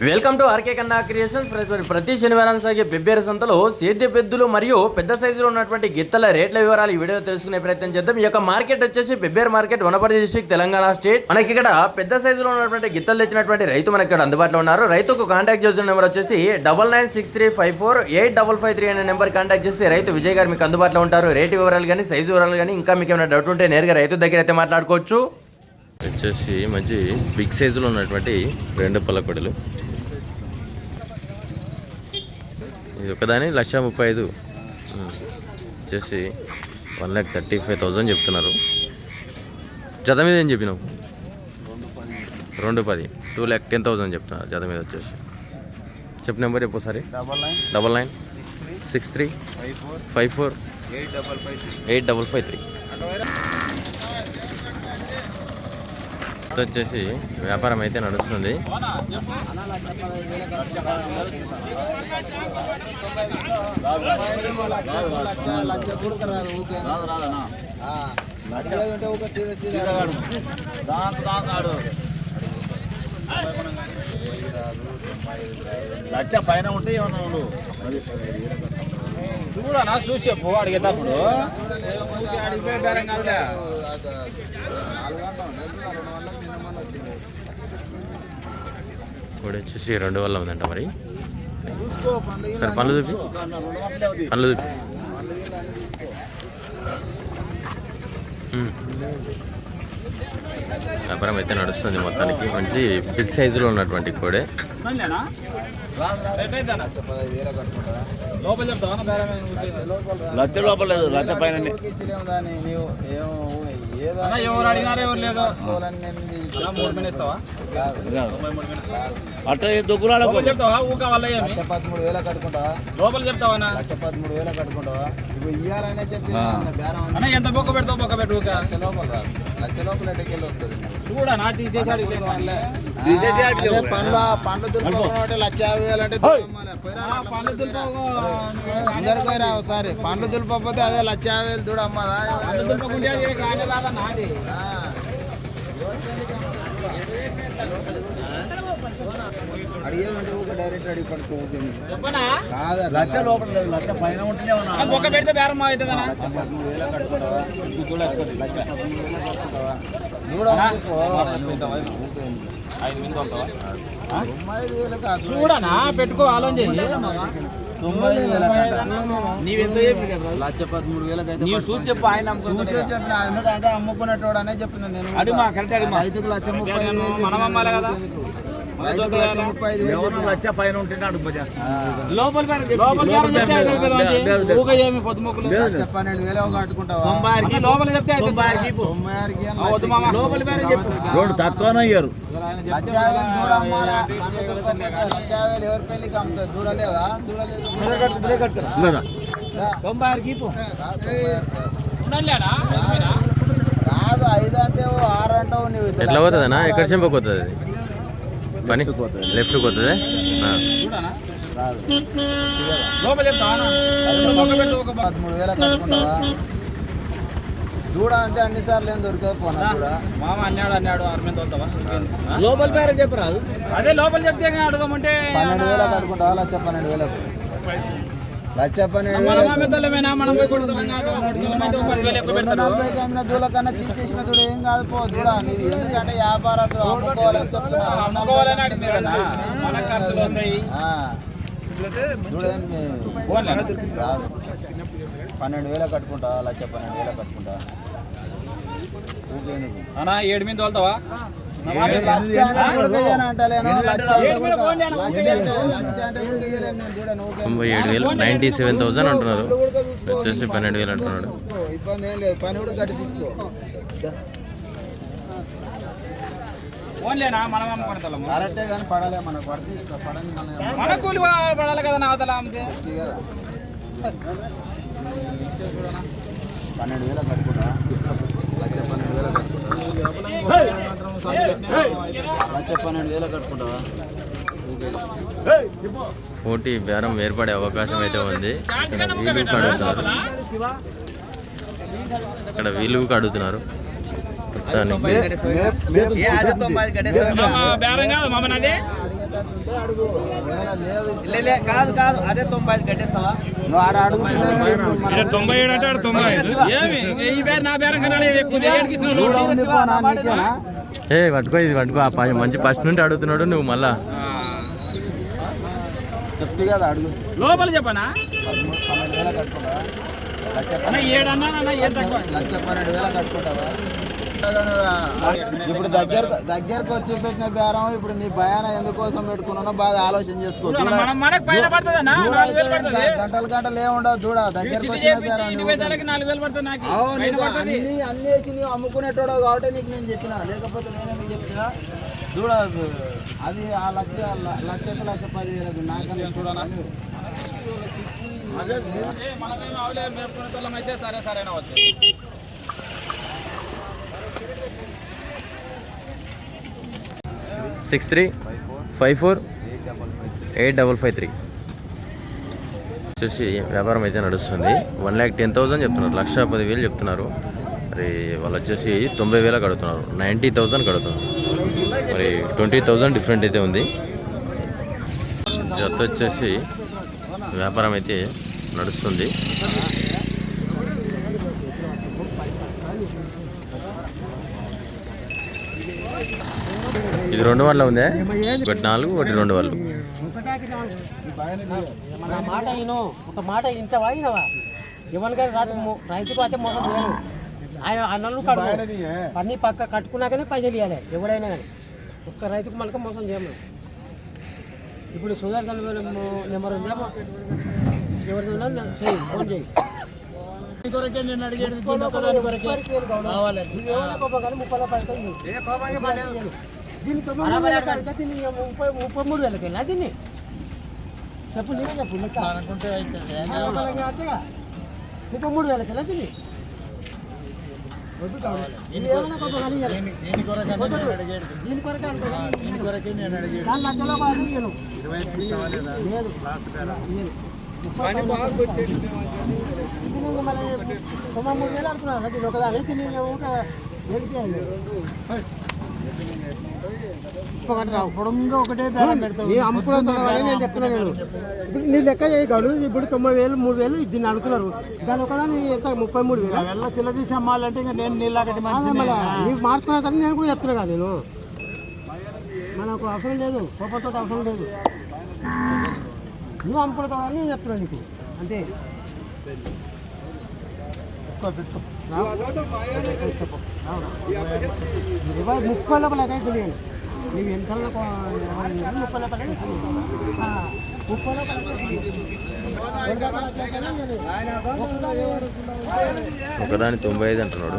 Welcome to RK Kanna creations. ప్రతి- ప్రతి శనివారం సాగే పెబ్బేరు సంతలో సేద్య పెద్దలు మరియు పెద్ద సైజులో ఉన్నటువంటి గిత్తల రేట్ల వివరాలు ఈ వీడియో తెలుసుకునే ప్రయత్నం చేద్దాం. ఈ యొక్క మార్కెట్ వచ్చేసి Pebbair market Wanaparthy district Telangana state. మనకి ఇక్కడ పెద్ద సైజులో ఉన్నటువంటి గిత్తలు తెచ్చినటువంటి రైతు మనకి ఇక్కడ అందుబాటులో ఉన్నారు. రైతుకు కాంటాక్ట్ చేసిన నెంబర్ వచ్చేసి double nine six three five four eight double five three అనే నెంబర్ కాంటాక్ట్ చేసి రైతు విజయ్ గారు మీకు అందుబాటులో ఉంటారు. రేటు వివరాలు కానీ సైజు వివరాలు కానీ ఇంకా మీకు ఏమైనా డౌట్ ఉంటే నేరుగా రైతు దగ్గర అయితే మాట్లాడుకోవచ్చు. వచ్చేసి మంచి బిగ్ సైజులో ఉన్నటువంటి రెండు పల్లకొడలు ఇది ఒకదాని లక్ష ముప్పై ఐదు. వచ్చేసి one lakh thirty five thousand చెప్తున్నారు. జత మీద ఏం చెప్పినావు? రెండు పది. టూ ల్యాక్ టెన్ థౌజండ్ చెప్తున్నారు జత మీద వచ్చేసి. చెప్పు నెంబర్ చెప్పు ఒకసారి. Double nine. Six three. Five four. Eight double five three. Three వచ్చేసి వ్యాపారం అయితే నడుస్తుంది. లక్ష పైన ఉంటే ఏమన్నా ఉండు. చూడనా చూసి చెప్పు అడిగేటప్పుడు. కాదులే. కోడి వచ్చేసి రెండు వల్ల ఉందంట మరి. సరే పనులు చూపి పనులు చూపి వ్యాపారం అయితే నడుస్తుంది మొత్తానికి. మంచి బిగ్ సైజులో ఉన్నటువంటి కోడే. కట్టుకుంటా లోపల లేదు లక్ష పైన ఏమి? లక్ష పదమూడు వేల కట్టుకుంటా. లోపల చెప్తావా? లక్ష పదమూడు వేల కట్టుకుంటావా? ఇప్పుడు ఇయ్యాలనే చెప్పి బేరం అంతా అన్న ఎంత బొక్క పెడతావు? బొక్క పెట్టు లోపల రాదు. పండ్ల పండ్లు దులుపుకోవాలంటే లక్ష యాభై వేలు అంటే పోయినా ఒకసారి. పండ్లు దులిపకపోతే అదే లక్ష యాభై వేలు చూడు అమ్మదా పళ్ళు దులుపకుంటే అది కానేలాగా నాది అడిగేది ఉంటే ఊక డైరెక్ట్ అడిగి చెప్పనా కాదు లక్ష. లోపల లేదు లక్ష పైన ఆ, బొక్క పెడితే బేరం అవుతుందనా లక్ష పదమూడు వేల కట్టుకుంటావా? లక్ష పదమూడు వేల చూడనా పెట్టుకో ఆలోచన తొంభై ఐదు వేల నీవెంత లక్ష పదమూడు వేలకు అయితే నీవు చూసి చెప్పు ఆయన చూసే చెప్పిన ఎందుకంటే అమ్ముకునేటోడు అనే చెప్పిన నేను మా కరెక్ట్ మా రైతుకు లక్ష ముప్పై మనం అమ్మాలి కదా రెండు తక్కువనే అయ్యారు. ఎవరి పెళ్ళికి అమ్ముతారు చూడలేదా చూడలేదు తొంభై ఆరుకి ఉండాలిలేనా? కాదు ఐదు అంటే ఆరు అంటావు నువ్వు ఎట్లా పోతుందన్నా? ఎక్కడ చెంపకపోతుంది పని? లెఫ్ట్ పోతుంది. పదమూడు వేల కట్టుకుంటావా? చూడ అంటే అన్ని సార్లు ఏం దొరకదు పోనా చూడ? మామ అన్నాడు అన్నాడు? లోపల పేరు చెప్పరాదు అదే? లోపల చెప్తే పన్నెండు లక్ష వేలకు లక్ష పన్నెండు మన వేలకు. మామెతలమేనా మనం? పోయి కొడుతాం కాదు. మనమైతే ఒక పదివేలు ఎక్కువ పెడతారు నలభై కమ్మిన దూల కన్నా తీసేసిన దూడ ఏం కాదు పో దూడ నీవు ఎందుకంటే వ్యాపారస్తులు అమ్ముకోవాలని చెప్తున్నా. పన్నెండు వేల కట్టుకుంటా లక్ష పన్నెండు వేల కట్టుకుంటా. అన్నా ఏడు మీద తోలుతావా? తొంభై ఏడు వేలు నైంటీ సెవెన్ థౌసండ్ అంటున్నారు. వచ్చేసి పన్నెండు వేలు అంటున్నాడు. ఇబ్బంది ఏం లేదు పని కూడా గట్టి చూసుకో. పోన్లేనా మనం అమ్ముకుంటాము కరెక్టే కానీ పడలే మనకు పడితే ఇస్తా. పడని మన మన కూలి పడాలి కదా నా అవతల అమ్మితే పన్నెండు వేల కట్టుకుంటా. లక్ష పన్నెండు వేల కట్టుకుంటా. లక్ష పన్నెండు వేల కట్టుకుంటావా. పోటీ బేరం ఏర్పడే అవకాశం అయితే ఉంది. ఇక్కడ వీలుకు అడుగుతున్నారు ఇక్కడ వీలుకు అడుగుతున్నారు మొత్తానికి. కాదు కాదు అదే తొంభై ఐదు కట్టేస్తావా? తొంభై ఏడు అంటే తొంభై ఏ పట్టుకో ఇది పట్టుకో ఆ మంచి ఫస్ట్ నుండి అడుగుతున్నాడు నువ్వు మళ్ళా. లోపల చెప్పనా? ఏడన్నా ఏం తక్కువ? లక్ష పన్నెండు వేల కట్టుకుంటావా? ఇప్పుడు దగ్గర దగ్గరకు వచ్చి పెట్టిన బేరం ఇప్పుడు నీ భయాన ఎందుకోసం పెట్టుకున్నానో బాగా ఆలోచన చేసుకో. గంటలు గంటలు ఏముండదు చూడ దగ్గరకు వచ్చిన బేరం అన్ని అన్ని వేసి అమ్ముకునేటోడు కాబట్టి నీకు నేను చెప్పిన. లేకపోతే నేను చెప్పినా? చూడ అది ఆ లక్ష ల- లక్షకు లక్ష పదివేలకు నాకన్నా చూడాలని ఏ, మనమేం అవలే మేపుకునే వాళ్ళం అయితే సరే సరే వచ్చి. Six three five four eight double five three. వచ్చేసి వ్యాపారం అయితే నడుస్తుంది. వన్ ల్యాక్ టెన్ థౌసండ్ చెప్తున్నారు. లక్ష పదివేలు చెప్తున్నారు. మరి వాళ్ళు వచ్చేసి తొంభై వేలు కడుతున్నారు. నైంటీ థౌసండ్ కడుతున్నారు. మరి ట్వంటీ థౌసండ్ డిఫరెంట్ అయితే ఉంది. జత వచ్చేసి వ్యాపారం అయితే నడుస్తుంది. ఇది రెండు వాళ్ళ ఉందే? ఒకటి నాలుగు ఒకటి రెండు వాళ్ళు మాట విను ఒక మాట ఇంత వినవా ఎవరికైనా రాత్రి రైతుకు అయితే మోసం లేదు ఆయన అన్నలు కడుపు అన్ని పక్క కట్టుకున్నాకనే పైసలు ఇవ్వాలి ఎవడైనా కానీ ఒక్క రైతుకు మనకు మోసం చేయము ఇప్పుడు సుదర్శన్ నెంబర్ ఉందేమో? ఎవరిదో చేయి ఫోన్ చేయి కొరకే నేను అడిగేది దీని ఒక్కదాని కొరకే కావాలి నువ్వేమైనా కోపం కానీ ముప్పై రూపాయలు అయితే ఇవ్వు. దీన్ని తొమ్మిది రూపాయలు అయితే దీన్ని ముప్పై ముప్పై మూడు వేలకి వెళ్ళా దీన్ని? చెప్పు నీవే చెప్పు లెక్క అనుకుంటే ముప్పై మూడు వేలకి వెళ్ళా దీన్ని. దీని కొరకే అంటే దాని లక్షలో ఇవ్వను లేదు. తొంభై మూడు వేలు అనుకున్నాను నేను. ఒకటి రావు. నీ అమ్ముకున్న తోడవాడే నేను. ఇప్పుడు నీ లెక్క చేయగలడు. ఇప్పుడు తొంభై వేలు మూడు వేలు దీన్ని అడుగుతున్నారు. దాని ఒకదాని ఎంత? ముప్పై మూడు వేలు? వెళ్ళ చిల్లదీసి అమ్మాలంటే ఇంకా నేను నీళ్ళకటి నీవు మార్చుకున్న తర్వాత నేను కూడా చెప్తున్నా కదా నేను. మనకు అవసరం లేదు. కోపంతో అవసరం లేదు. నువ్వు అమ్ముకుంటావు అని నేను చెప్తున్నా నీకు. అంతే. ఇరవై ముప్పై లోపల అయితే తెలియదు. నీవు ఎంత ముప్పై లోపల ముప్పై. ఒకదాని తొంభై ఐదు అంటున్నాడు.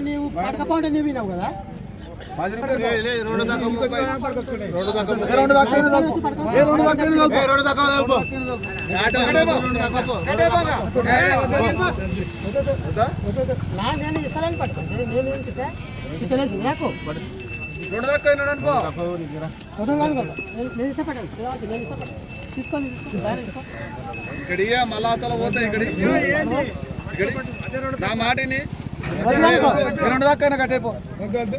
నీవు పడకపోతే నీవు కదా? నాకు వద్దు కాదు కదా. నేను నేను నేను ఇస్తా పెట్టాను తీసుకొని మళ్ళా అవతల పోతే ఇక్కడ నా మాటిని రెండు దాకా కట్టేపో కట్టేపో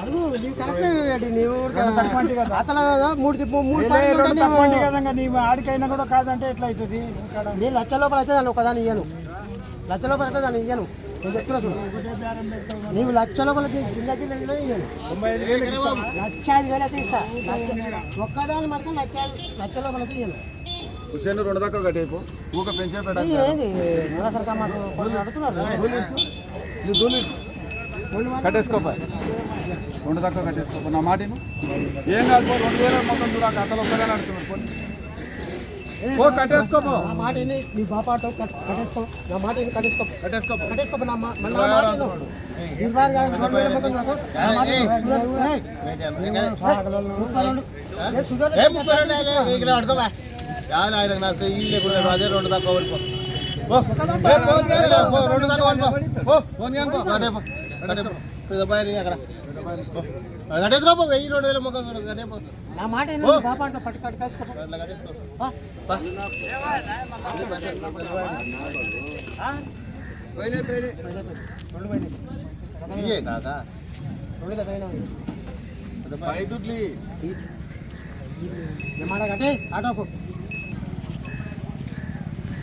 అడుగు నీవు కరెక్టే నీవు అతను మూడు తిప్పు మూడు పాయింట్లు ఉంటే నీవు- ఆడికైనా కూడా కాదంటే ఎట్లా అవుతుంది? నేను లక్ష లోపల అయితే దాన్ని ఒకదాన్ని ఇయ్యను. లక్ష లోపల అయితే దాన్ని ఇయ్యను. నేను చెప్తున్నా చూడు. నీవు లక్ష లోపల కింద కింద ఇయ్యను. లక్ష ఐదు వేలు అయితే ఇస్తా. లక్ష ఒక్కదాని మాత్రం లక్ష లక్ష లోపల అయితే ఇయ్యను. హుసేన్ రెండు దాకా కట్టేపో ఊక పెంచే అడుగుతున్నారు. కట్టేసుకోపా రెండు దాకా కట్టేసుకోపా నా మాటిను ఏం కాదు రెండు వేల మొత్తం చూడ కథలు ఒక్కదాని అడుగుతున్నాడు పోనీ. ఓ కట్టేసుకోపో నా మాట నీ బాపాటో కట్టేసుకో మాట కట్టేసుకో కట్టేసుకో మాట నాకు ఈ లేకుండా అదే రెండు దాకా ఓడిపో పో. ఏ, పోనీ ఏ, పో, రెండు దాకా ఓడిపో. పో. పోనీ అనుకో. కట్టే పో. కట్టే పో. పెద్ద బాయ్ అక్కడ పో. కట్టేసుకోపో వెయ్యి రెండు వేల ముఖం పో. నా మాట బాపాడుతో పట్టు కట్టు కట్టుకో అట్లా కట్టేసుకో. పా. పా. రెండు పోయినాయి. కాకా రెండు దగ్గర. ఐదు. ఏమాట కట్టే ఆటోకు ముప్పై రెండుకి పట్టుకుంటా పట్టుకోవా వెయ్యి రెండు దాకా పోనీ అసలు అక్కడ పో. ఈ అమ్మాయి ఏది? పెద్ద బాయ్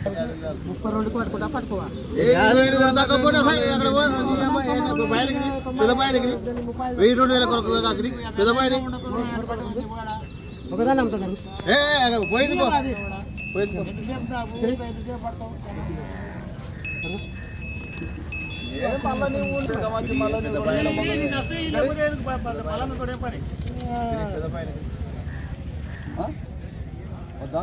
దగ్గరికి. పెద్ద బాయ్ దగ్గరికి. వెయ్యి రెండు వేల కొరకు అక్కడికి పెద్ద బాయ్ దగ్గరికి. ఒకదాన్ని అమ్ముతాను ఏ ఏ, అక్కడ పోయింది? వద్దా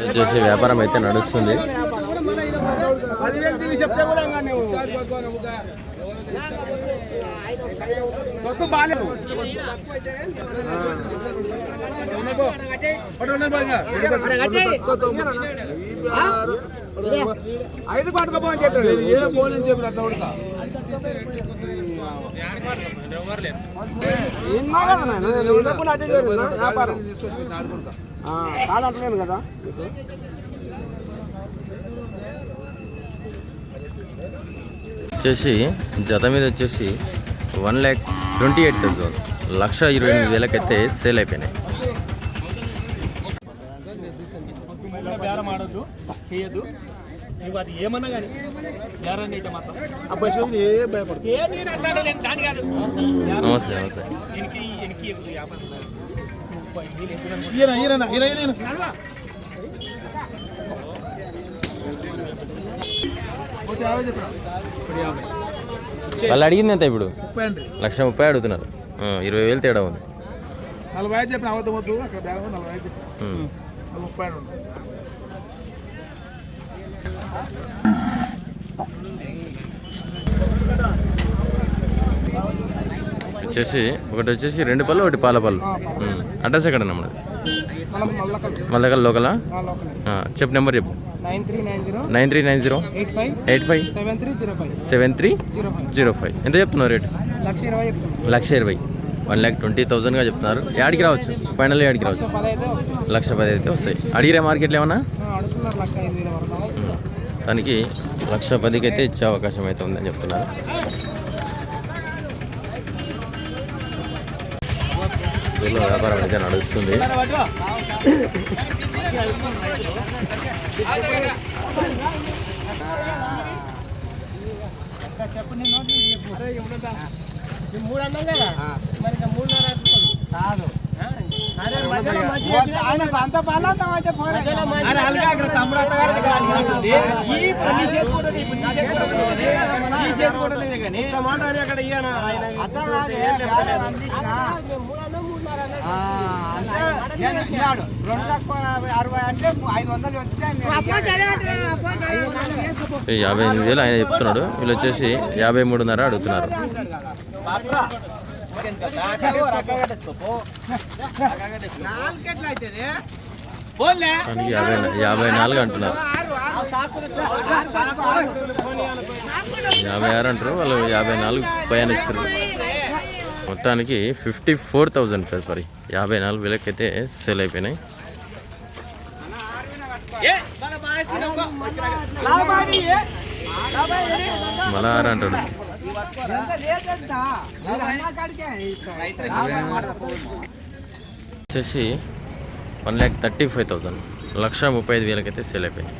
వచ్చేసి వ్యాపారం అయితే నడుస్తుంది ఐదు పట్టుకోపోని చెప్పాడు ఏ అని చెప్పి అట్లా కూడా సార్. ఎన్నో వ్యాపారం తీసుకొచ్చి ఆడుకుంటా. ఆ, కాదంటలేను కదా. వచ్చేసి జత మీద వచ్చేసి one lakh twenty eight thousand. లక్ష ఇరవై ఎనిమిది వేలకైతే సేల్ అయిపోయినాయి. నువ్వు అది ఏమన్నా కానీ బేరాన్ని అయితే మాత్రం. అబ్బాయి ఏ నమస్తే నమస్తే. ఎనికి ఎనికి ఎక్కువ ఈయన ఈయన ఈయన ఈయన ఒకటి యాభై చెప్పరా వాళ్ళు అడిగింది ఎంత ఇప్పుడు? లక్ష ముప్పై అడుగుతున్నారు. ఇరవై వేలు తేడా ఉంది. నలభై ఐదు చెప్పిన అవద్దు వద్దు అక్కడ బ్యాగ్ నలభై ఐదు చెప్పిన. ముప్పై అండి. ఉంది. వచ్చేసి ఒకటి వచ్చేసి రెండు పళ్ళు ఒకటి పాల పళ్ళు. అడ్రస్ ఎక్కడ మనది? మల్లకల్. లోకలా? చెప్పు నెంబర్ చెప్పు. Nine three nine zero eight five seven three zero five ఎంత చెప్తున్నారు రేటు? లక్ష ఇరవై వన్ ల్యాక్ ట్వంటీ థౌసండ్గా చెప్తున్నారు. యాడికి రావచ్చు. ఫైనల్ యాడికి రావచ్చు. లక్ష పది అయితే వస్తాయి. అడిగిరే మార్కెట్లో ఏమన్నా. దానికి లక్ష పదికి అయితే ఇచ్చే అవకాశం అయితే ఉందని చెప్తున్నారు. ఊళ్ళో వ్యాపారం అయితే నడుస్తుంది మూడు అన్నాం కదా మరి ఇంకా మూడున్నర. కాదు ఆయనకు యాభై ఎనిమిది వేలు ఆయన చెప్తున్నాడు. వీళ్ళు వచ్చేసి యాభై మూడున్నర అడుగుతున్నారు. యాభై యాభై నాలుగు అంటున్నారు. యాభై ఆరు అంటారు. వాళ్ళు యాభై నాలుగు పైన ఇచ్చారు. మొత్తానికి ఫిఫ్టీ ఫోర్ థౌజండ్ సారీ యాభై నాలుగు వేలకైతే సేల్ అయిపోయినాయి. ఏ, అంటాడు. వచ్చేసి one lakh thirty five thousand. లక్ష ముప్పై ఐదు వేలకైతే సేల్ అయిపోయింది